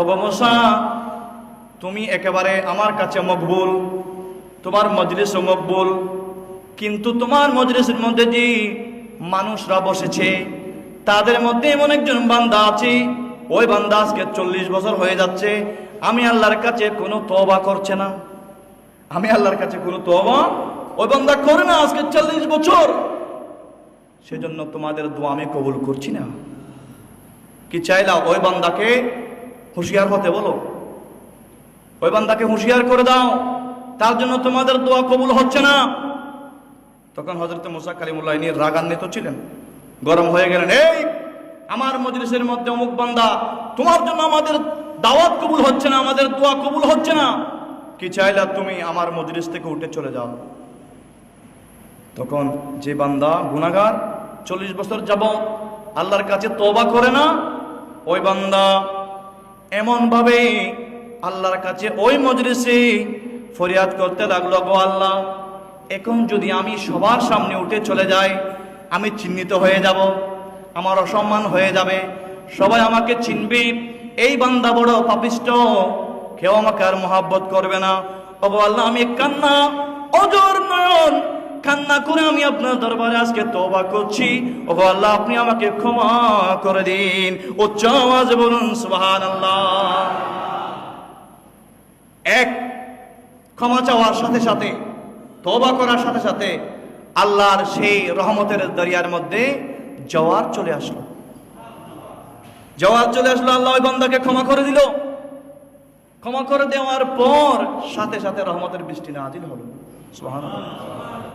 অবমসা তুমি একেবারে আমার কাছে মকবুল, তোমার মজলিস মকবুল, কিন্তু তোমার মজলিসের মধ্যে যে মানুষরা বসেছে, তাদের মধ্যে এমন একজন বান্দা আছে, ওই বান্দা আজকে চল্লিশ বছর হয়ে যাচ্ছে, আমি আল্লাহর কাছে কোনো তবা করছে না। আমি আল্লাহর কাছে কোনো তবা ওই বান্দা করে না আজকে চল্লিশ বছর। সেজন্য তোমাদের দোয়া আমি কবুল করছি না। কি চাইলা ওই বান্দাকে হুঁশিয়ার হতে বলো। ওই বান্দাকে হুঁশিয়ার করে দাও। তার জন্য তোমাদের দোয়া কবুল হচ্ছে না। তখন হজরত মুসা কালিমুল্লাহ নিয়ে রাগান্বিত ছিলেন। গরম হয়ে গেলেন, এই, আমার মজলিসের মধ্যে অমুক বান্দা, তোমার জন্য আমাদের দাওয়াত কবুল হচ্ছে না, আমাদের দোয়া কবুল হচ্ছে না। কি চাইলা তুমি আমার মজলিস থেকে উঠে চলে যাও? তখন যে বান্দা গুনাগার চল্লিশ বছর যাব আল্লাহর কাছে তোবা করে না, ওই বান্দা এমন ভাবে আল্লাহর কাছে ওই মজলিসে ফরিয়াদ করতে লাগল, গো আল্লাহ, এখন যদি আমি সবার সামনে উঠে চলে যাই, আমি চিহ্নিত হয়ে যাব, আমার অসম্মান হয়ে যাবে, সবাই আমাকে চিনবে, এই বান্দা বড় পাপিষ্ট, কেউ আমাকে আর মহাব্বত করবে না। ওগো আল্লাহ, আমি কান্না কান্না করে আমি আপনার দরবারে আজকে তবা করছি। ও আল্লাহ, আপনি আমাকে ক্ষমা করে দিন। উচ্চ আওয়াজে বলুন সুবহান আল্লাহ এক, ক্ষমা চাওয়ার সাথে সাথে তবা করার সাথে সাথে আল্লাহর সেই রহমতের দরিয়ার মধ্যে জওয়ার চলে আসলো। জওয়ার চলে আসলো, আল্লাহ ওই বান্দাকে ক্ষমা করে দিল। ক্ষমা করে দেওয়ার পর সাথে সাথে রহমতের বৃষ্টি নাজিল হলো। সুবহানাল্লাহ।